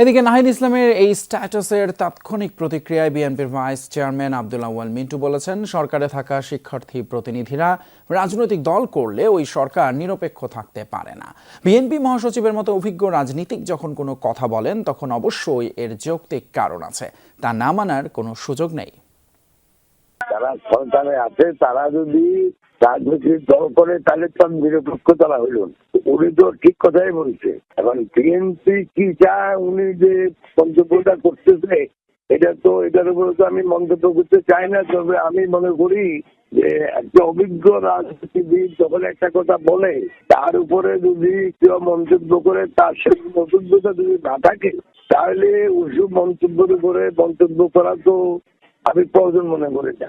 এদিকে নাহিদ ইসলামের এই স্ট্যাটাসের তাৎক্ষণিক প্রতিক্রিয়ায় বিএনপির ভাইস চেয়ারম্যান আব্দুল আউয়াল মিন্টু বলেছেন, সরকারে থাকা শিক্ষার্থী প্রতিনিধিরা রাজনৈতিক দল করলে ওই সরকার নিরপেক্ষ থাকতে পারে না। বিএনপি মহাসচিবের মতো অভিজ্ঞ রাজনীতিক যখন কোনো কথা বলেন, তখন অবশ্যই এর যৌক্তিক কারণ আছে। তা না মানার কোনো সুযোগ নেই। তারা যদি রাজনৈতিক দল করে তাহলে তো নিরপেক্ষ তারা হইল উনি তো ঠিক কথাই বলছে। এখন বিএনপি কি চায়, উনি যে মন্তব্যটা করতেছে, এটা তো, এটার উপরে তো আমি মন্তব্য করতে চাই না, তবে আমি মনে করি যে একটা অভিজ্ঞ রাজনীতিবিদ যখন একটা কথা বলে, তার উপরে যদি কেউ মন্তব্য করে, তার সেই মন্তব্যটা যদি না থাকে, তাহলে ওইসব মন্তব্যের উপরে মন্তব্য করা তো আমি প্রয়োজন মনে করি না।